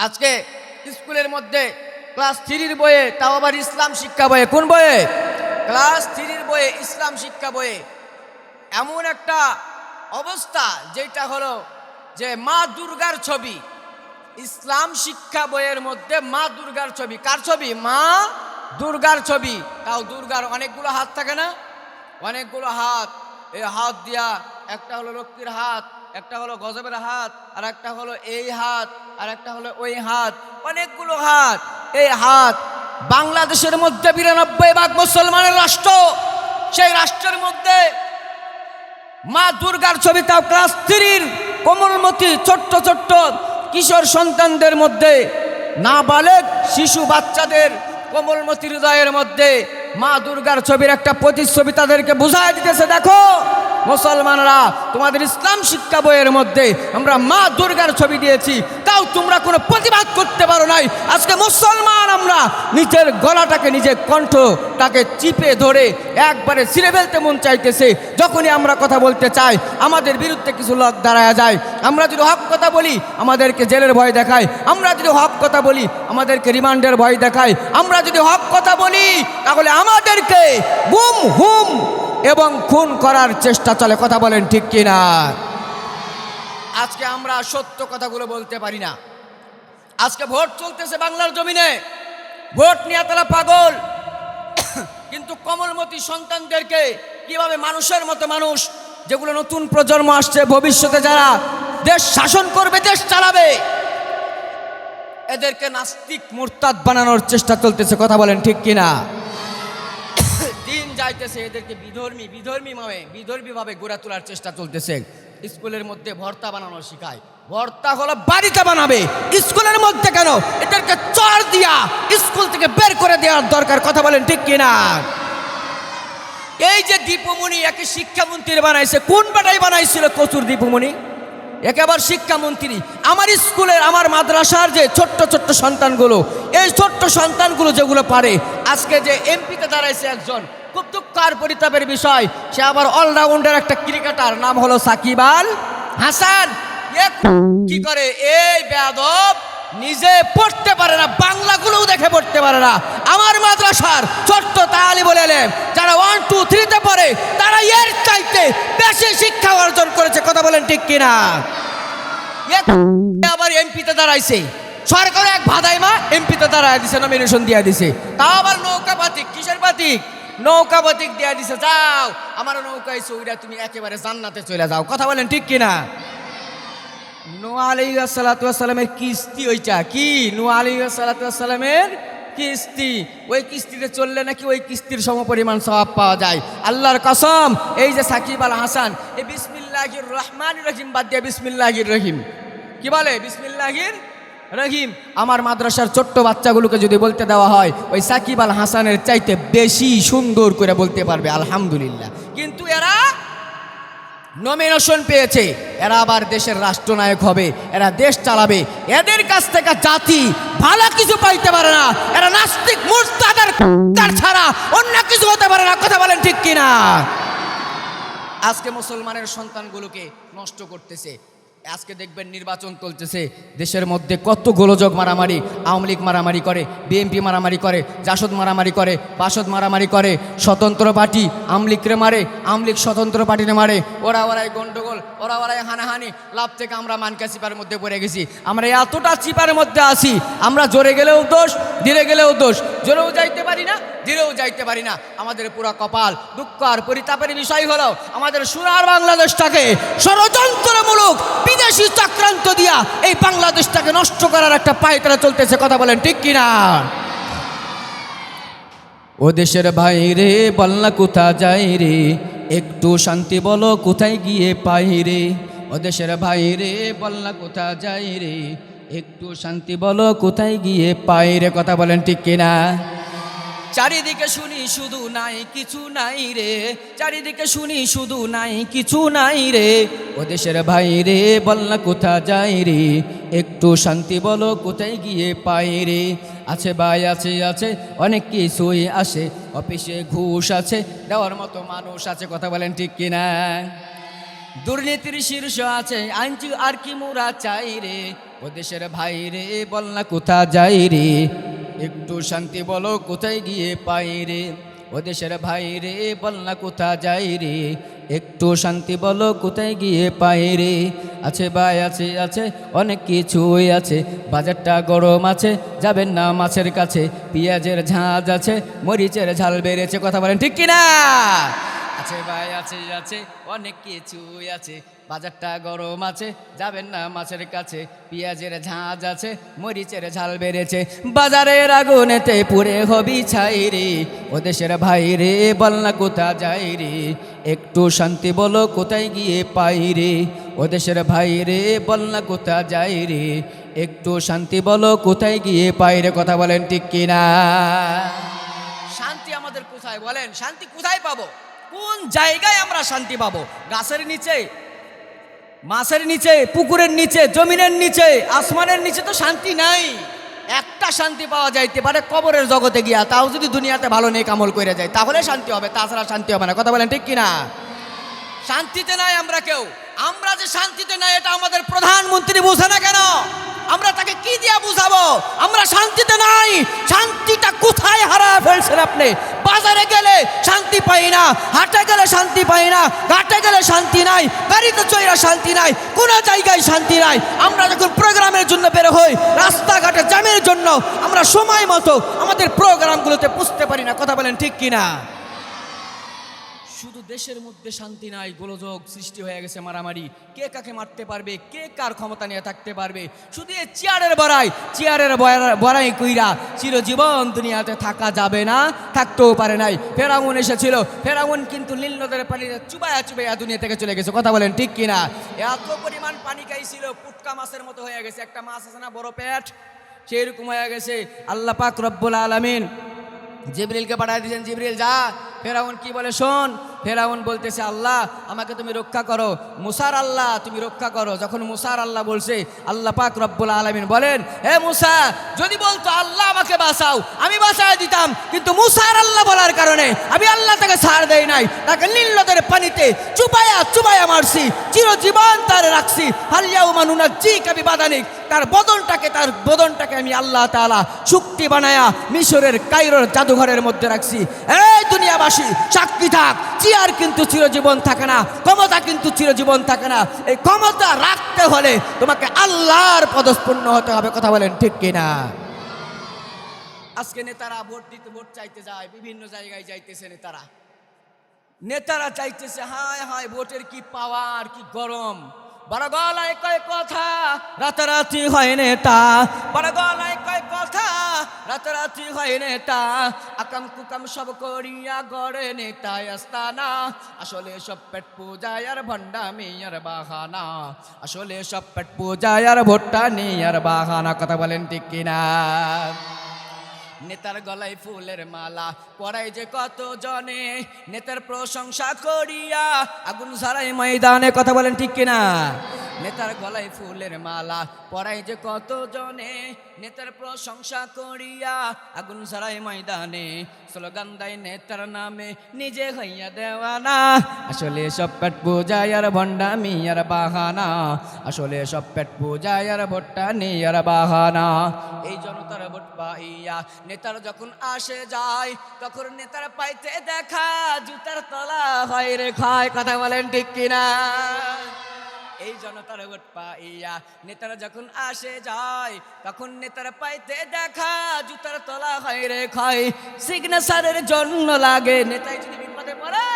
আজকে স্কুলের মধ্যে ক্লাস থ্রির বইয়ে তাও আবার ইসলাম শিক্ষা বইয়ে। কোন বইয়ে? ক্লাস থ্রির বইয়ে ইসলাম শিক্ষা বইয়ে। এমন একটা অবস্থা যেটা হলো যে মা দুর্গার ছবি। ইসলাম শিক্ষা বইয়ের মধ্যে মা দুর্গার ছবি। কার ছবি? মা দুর্গার ছবি। তাও দুর্গার অনেকগুলো হাত থাকে না? অনেকগুলো হাত। এই হাত দিয়া একটা হলো লক্ষ্মীর হাত একটা হলো গজবের হাত, আর একটা হলো এই হাত, আর একটা হলো ওই হাত। অনেকগুলো হাত। এই হাত বাংলাদেশের মধ্যে বিরানব্বই ভাগ মুসলমানের রাষ্ট্র। সেই রাষ্ট্রের মধ্যে মা দুর্গার ছবি তাও ক্লাস থ্রির কোমলমতি ছোট্ট ছোট্ট কিশোর সন্তানদের মধ্যে, নাবালেক শিশু বাচ্চাদের কোমলমতি হৃদয়ের মধ্যে মা দুর্গার ছবির একটা প্রতিচ্ছবি তাদেরকে বুঝাই দিতেছে, দেখো। মুসলমানরা, তোমাদের ইসলাম শিক্ষা বইয়ের মধ্যে আমরা মা দুর্গার ছবি দিয়েছি, তাও তোমরা কোনো প্রতিবাদ করতে পারো নাই। আজকে মুসলমান আমরা নিজের গলাটাকে, নিজের কণ্ঠ তাকে চিপে ধরে একবারে ছিঁড়ে ফেলতে মন চাইতেছে। যখনই আমরা কথা বলতে চাই, আমাদের বিরুদ্ধে কিছু লোক দাঁড়ায় যায়। আমরা যদি হক কথা বলি, আমাদেরকে জেলের ভয় দেখায়। আমরা যদি হক কথা বলি, আমাদেরকে রিমান্ডের ভয় দেখায়। আমরা যদি হক কথা বলি, তাহলে আমাদেরকে বুম হুম এবং খুন করার চেষ্টা চলে, কথা বলেন ঠিক কিনা? আজকে আমরা সত্য কথাগুলো বলতে পারি না। আজকে ভোট চলতেছে বাংলার জমিনে। ভোট নিয়ে তারা পাগল। কিন্তু কমলমতি সন্তানদেরকে কীভাবে মানুষের মতো মানুষ, যেগুলো নতুন প্রজন্ম আসছে, ভবিষ্যতে যারা দেশ শাসন করবে, দেশ চালাবে, এদেরকে নাস্তিক মুরতাদ বানানোর চেষ্টা চলতেছে, কথা বলেন ঠিক কিনা? দিন যাইতেছে এদেরকে বিধর্মী বিধর্মী ভাবে বিধর্মী ভাবে গড়ে তোলার চেষ্টা চলতেছে। স্কুলের মধ্যে ভর্তা বানানো শেখায়। ভর্তা হলো বাড়িতে বানাবে। স্কুলের মধ্যে কেন? এদেরকে চর দিয়া স্কুল থেকে বের করে দেওয়ার দরকার। কথা বলেন ঠিক কিনা? এই যে দীপমণি একে শিক্ষামন্ত্রী বানাইছে, কোন বেটাই বানাইছিল কচুর দীপমণি? একেবারে শিক্ষামন্ত্রী। আমার স্কুলের, আমার মাদ্রাসার যে ছোট্ট ছোট্ট সন্তানগুলো, এই ছোট্ট সন্তানগুলো যেগুলো পারে, আজকে যে এমপিতে দাঁড়াইছে একজন খুব দুঃখার পরিতাপের বিষয়। সে আবার অলরাউন্ডার একটা ক্রিকেটার নাম হলো সাকিব আল হাসান। কি করে? এই বেয়াদব নিজে পড়তে পারে না, বাংলাগুলোও দেখে পড়তে পারে না। আমার মাদ্রাসার ছোট্ট তালি বলে এলেন, যারা ওয়ান টু থ্রিতে পড়ে, তারা এর চাইতে বেশি শিক্ষা অর্জন করেছে। কথা বলেন ঠিক কিনা? আবার এমপিতে দাঁড়াইছে। সরকার এক ভাদাই মা এমপিতে দাঁড়ায় দিছে নমিনেশন দিয়ে দিছে। তা আবার নৌকা পাতিক কিসের পাতিক নৌকা পাতিক দিয়ে দিছে, যাও। আমার নৌকা এসে ওইটা তুমি একেবারে জান্নাতে চলে যাও। কথা বলেন ঠিক কিনা? নোয়া আলী সালাতামের কিস্তি ওইটা কি? নোয়া আলী সালাতামের কিস্তি। ওই কিস্তিতে চললে নাকি ওই কিস্তির সমপরিমাণ স্বভাব পাওয়া যায়। আল্লাহর কসম, এই যে সাকিব আল হাসান, এই বিসমিল্লাহির রহমান রহিম বাদ দিয়ে বিসমিল্লাহির রহিম। কি বলে? বিসমিল্লাহির রহিম, আমার মাদ্রাসার ছোট্ট বাচ্চাগুলোকে যদি বলতে দেওয়া হয়, ওই সাকিব আল হাসানের চাইতে বেশি সুন্দর করে বলতে পারবে, আলহামদুলিল্লাহ। কিন্তু এরা নমিনেশন পেয়েছে, এরা আবার দেশের রাষ্ট্রনায়ক হবে, এরা দেশ চালাবে, এদের কাছ থেকে জাতি ভালো কিছু পাইতে পারে না, এরা নাস্তিক মুস্তাদার কার ছাড়া অন্য কিছু হতে পারে না, কথা বলেন ঠিক কিনা? আজকে মুসলমানের সন্তানগুলোকে নষ্ট করতেছে আজকে দেখবেন নির্বাচন চলতেছে। দেশের মধ্যে কত গোলযোগ মারামারি, আওয়ামী লীগ মারামারি করে, বিএনপি মারামারি করে, জাসদ মারামারি করে, বাসদ মারামারি করে, স্বতন্ত্র পার্টি আমলিগরে মারে আমলিগ স্বতন্ত্র পার্টিরে মারে। ওরা ওরাই গন্ডগোল, ওরা ওরাই হানাহানি। লাভ থেকে আমরা মানকা চিপার মধ্যে পড়ে গেছি। আমরা এতটা চিপার মধ্যে আছি, আমরা জোরে গেলেও দোষ ধীরে গেলেও দোষ। জোরেও যাইতে পারি না ধীরেও যাইতে পারি না। আমাদের পুরা কপাল দুঃখ আর পরিতাপের বিষয় হলো আমাদের সুরার বাংলাদেশটাকে ষড়যন্ত্রমূলক, বিদেশি চক্রান্ত দিয়া এই বাংলাদেশটাকে নষ্ট করার একটা পায়তারা চলতেছে, কথা বলেন ঠিক কিনা? ও দেশের বাইরে বলনা কোথা যাই রে? একটু শান্তি বলো কোথায় গিয়ে পাই রে? ও দেশের বাইরে বলনা কোথা যাই রে? একটু শান্তি বলো কোথায় গিয়ে পাই রে কথা বলেন ঠিক কিনা? চারিদিকে শুনি শুধু নাই কিছু নাই রে। চারিদিকে শুনি শুধু নাই কিছু নাই রে। ও দেশের ভাই রে বল না কোথা যাই রে? একটু শান্তি বলো কোথায় গিয়ে পাই রে? আছে ভাই আছে আছে অনেক কিছুই আসে। অফিসে ঘুষ আছে দেওয়ার মতো মানুষ আছে কথা বলেন ঠিক কিনা? দুর্নীতির শীর্ষ আছে আইনচি আর কি মোরা চাই রে? ও দেশের বল না কোথা যাই রে? একটু শান্তি বলো কোথায় গিয়ে পাই রে? ও দেশের ভাই রে বল না কোথা যাই রে? একটু শান্তি বলো কোথায় গিয়ে পাই রে? আছে ভাই, আছে আছে, অনেক কিছুই আছে। বাজারটা গরম আছে, যাবেন না মাছের কাছে। পেঁয়াজের ঝাঁজ আছে, মরিচের ঝাল বেড়েছে, কথা বলেন ঠিক কিনা? আছে ভাই, আছে আছে, অনেক কিছুই আছে। বাজারটা গরম আছে, যাবেন না মাছের কাছে। পেঁয়াজের ঝাঁজ আছে, মরিচের ঝাল বেড়েছে। বাজারের আগুনেতে পুরে হবি ছাই রে। ও দেশের ভাই রে বল না কোথা যাই রে। একটু শান্তি বলো কোথায় গিয়ে পাই রে। ও দেশের ভাই রে বল না কোথা যাই রে। একটু শান্তি বলো কোথায় গিয়ে পাই রে। কথা বলেন ঠিক কিনা? শান্তি আমাদের কোথায় বলেন? শান্তি কোথায় পাবো? কোন জায়গায় আমরা শান্তি পাবো? গাছের নিচে, মাছের নিচে, পুকুরের নিচে, জমিনের নিচে, আসমানের নিচে তো শান্তি নাই। একটা শান্তি পাওয়া যাইতে পারে কবরের জগতে গিয়া, তাও যদি দুনিয়াতে ভালো নেই কামল করে যায়, তাহলে শান্তি হবে, তাছাড়া শান্তি হবে না। কথা বলেন ঠিক কিনা? শান্তিতে নাই আমরা কেউ। আমরা যে শান্তিতে নাই, এটা আমাদের প্রধানমন্ত্রী বোঝে না কেন? আমরা তাকে কি দিয়া বুঝাবো? আমরা শান্তিতে নাই। শান্তিটা কোথায় হারা ফেলছেন আপনি? বাজারে গেলে শান্তি পাই না, হাটে গেলে শান্তি পাই না, ঘাটে গেলে শান্তি নাই গাড়িতে চৈরা শান্তি নাই, কোনো জায়গায় শান্তি নাই। আমরা যখন প্রোগ্রামের জন্য বের হই, রাস্তাঘাটে জ্যামের জন্য আমরা সময় মতো আমাদের প্রোগ্রামগুলোতে বুঝতে পারি না। কথা বলেন ঠিক কিনা? শুধু দেশের মধ্যে শান্তি নাই, গোলযোগ সৃষ্টি হয়ে গেছে মারামারি। কে কাকে মারতে পারবে, কে কার ক্ষমতা নিয়ে থাকতে পারবে? শুধু এই চেয়ারের বড়াই, চেয়ারের বড়া- বড়াই কইরা চিরজীবন দুনিয়াতে থাকা যাবে না, থাকতেও পারে নাই। ফেরাউন এসেছিল, ফেরাউন কিন্তু নীল নদের পানিতে চুবায়া চুবাইয়া দুনিয়া থেকে চলে গেছে। কথা বলেন ঠিক কিনা? এত পরিমাণ পানি খাইছিল, পুটকা মাছের মতো হয়ে গেছে। একটা মাছ আছে না, বড় পেট সেরকম হয়ে গেছে। আল্লাহ পাক রব্বুল আলামিন জিবরিলকে পাঠায় দিয়েছেন, জিবরিল, যা। ফেরাউন কি বলে, শোন, ফেরাউন বলতেছে, আল্লাহ, আমাকে তুমি রক্ষা করো। মুসার আল্লাহ, তুমি রক্ষা করো। যখন মুসার আল্লাহ বলছে, আল্লাহ পাক রব্বুল আলমিন বলেন, হে মুসা, যদি বলতো আল্লাহ আমাকে বাঁচাও, আমি বাঁচায় দিতাম, কিন্তু মুসার আল্লাহ বলার কারণে আমি আল্লাহ তাকে ছাড় দেই নাই। তাকে নীলনদের পানিতে চুপায়া চুপায়া মারছি, চিরজীবন তার রাখছি। হালিয়াও মানুনা জি কবি বাদানিক তার বদনটাকে তার বদনটাকে আমি আল্লাহ তাআলা শক্তি বানায়া মিশরের কাইরোর জাদুঘরের মধ্যে রাখছি। এই দুনিয়াবাসী চাকরি থাক, চেয়ার কিন্তু চিরজীবন থাকে না, ক্ষমতা কিন্তু চিরজীবন থাকে না। এই ক্ষমতা রাখতে হলে তোমাকে আল্লাহর পদস্পন্ন হতে হবে, কথা বলেন ঠিক কিনা? আজকে নেতারা ভোট দিতে, ভোট চাইতে যায়, বিভিন্ন জায়গায় যাইতেছে নেতারা। নেতারা চাইতেছে, হায় হায়, ভোটের কি পাওয়ার, কি গরম? বড় গলায় কয় কথা, রাতারাতি হয় নেতা। বড় গলায় কয় কথা, রাতারাতি হয় নেতা। আকাম কুকাম সব করিয়া গড়ে নেতায় আস্তানা। আসলে সব পেট পূজায় আর ভণ্ডামি আর বাহানা। আসলে সব পেট পূজায় আর ভোটটা নেই আর বাহানা। কথা বলেন ঠিক কিনা? নেতার গলায় ফুলের মালা। পরাই যে কত জনে নেতার প্রশংসা করিয়া আগুন ঝরাই ময়দানে। কথা বলেন ঠিক কিনা? নেতার গলায় ফুলের মালা। পরাই যে কত জনে নেতার প্রশংসা করিয়া আগুন সারাই ময়দানে। স্লোগান দেয় নেতার নামে, নিজে হইয়া দেওয়ানা। আসলে সব পেট পূজায় আর ভণ্ডামি আর বাহানা। আসলে সব পেট পূজায় আর ভোট্টা নেই আর বাহানা। এই জনতার ভোট পাইয়া নেতার যখন আসে যায়, তখন নেতার পাইতে দেখা জুতার তলা হয় রে খায়। কথা বলেন ঠিক কিনা? এই জনতার ভোট পাইয়া নেতারা যখন আসে যায়, তখন নেতারা পাইতে দেখা জুতার তলা হয় রে খয় সিগনেচারের জন্য লাগে, নেতাই যদি বিপদে পড়ে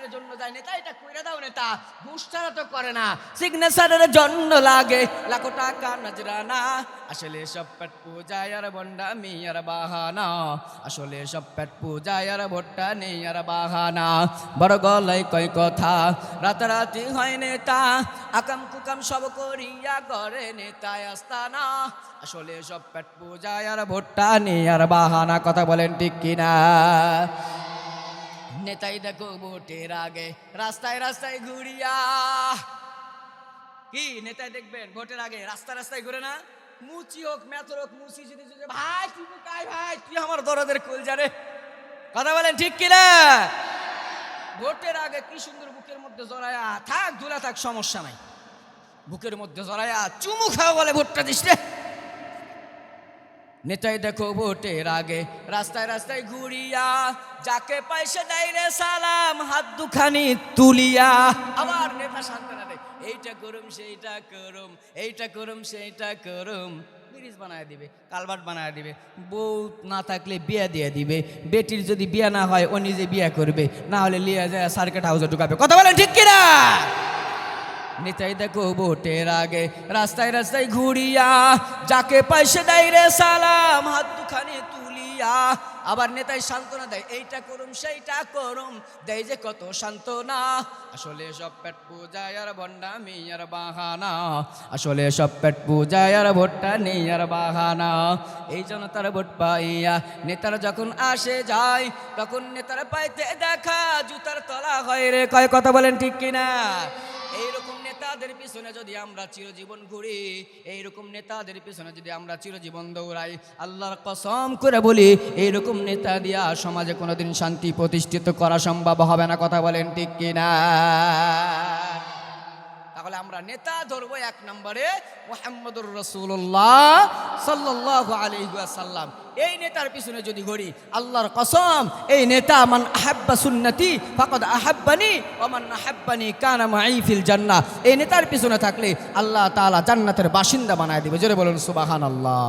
সিগনেচারের জন্য যায় নেতা, এটা কইরা দাও নেতা। বুস্টারা তো করে না। সিগনেচারের জন্য লাগে লাখো টাকা নজরানা। আসলে সব পেট পূজায় আর বন্ডা মিয়ার বাহানা। আসলে সব পেট পূজায় আর ভোট্টা নেই আর বাহানা। বড় গলায় কয় কথা, রাতারাতি হয় নেতা। আকাম কুকাম সব করিয়া করে নেতায় আস্তানা। আসলে সব পেট পূজায় আর ভোট্টা নেই আর বাহানা। কথা বলেন ঠিক কিনা? নেতাই দেখো ভোটের আগে। রাস্তায় রাস্তায় ঘুরিয়া। কি নেতাই দেখবেন ভোটের আগে? রাস্তা রাস্তায় ঘুরে না? মুচি হোক মেথর হোক, মুচি যদি ভাই, তুই কাই ভাই? তুই আমার দরদের কুল জানে কথা বলেন ঠিক কিনা? ভোটের আগে কি সুন্দর বুকের মধ্যে জড়ায়া থাক দূরে থাক, সমস্যা নাই। বুকের মধ্যে জড়াইয়া চুমু খাওয়া বলে ভোটটা দিস রে। নেতাই দেখো ভোটের আগে। রাস্তায় রাস্তায় ঘুরিয়া, যাকে পয়সা দেয় রে সালাম, হাত দুখানি তুলিয়া। আবার নেতা সান্ত্বনা দেয় এইটা করুম, সেইটা করুম, এইটা করুম, সেইটা করুম। ব্রিজ বানায় দিবে, কালভার্ট বানায় দিবে। বউ না থাকলে বিয়ে দিয়ে দিবে। বেটির যদি বিয়ে না হয়, ও নিজে বিয়া করবে। না হলে লিয়ে যায়, সার্কেট হাউসে ঢুকাবে। কথা বলেন ঠিক কিনা? নেতাই দেখো ভোটের আগে রাস্তায় রাস্তায় ঘুরিয়া, যাকে পয়সা দেয় রে সালাম, হাত দুখানে তুলিয়া। আবার নেতাই সান্ত্বনা দেয়, এইটা করুম, সেইটা করুম। দেয় যে কত সান্ত্বনা। আসলে সব পেট পূজায় আর ভণ্ডামি আর বাহানা। আসলে সব পেট পূজায় আর ভোটটা নেই আর বাহানা। এই জন্য তার ভোট পাইয়া নেতারা যখন আসে যায়, তখন নেতারা পাইতে দেখা, জুতার তলা হয় রে। কয় কথা বলেন ঠিক কিনা? এইরকম নেতাদের পিছনে যদি আমরা চিরজীবন ঘুরি, এইরকম নেতাদের পিছনে যদি আমরা চিরজীবন দৌড়াই, আল্লাহর কসম করে বলি, এইরকম নেতা দিয়া সমাজে কোনোদিন শান্তি প্রতিষ্ঠিত করা সম্ভব হবে না, কথা বলেন ঠিক কিনা? আমরা নেতা ধরবো এক নম্বরে মোহাম্মদুর রসুল্লাহ সাল্লাহ আলহাসাল্লাম এই নেতার পিছনে যদি ঘড়ি আল্লাহর কসম, এই নেতা, মান আহাব্বা সুন্নতি, ফাকদ আহাব্বানি ওমান আহাব্বানি কানা মাইফিল জান্না এই নেতার পিছনে থাকলে আল্লাহ তালা জান্নাতের বাসিন্দা বানায় দিবে। জোরে বলুন সুবাহান আল্লাহ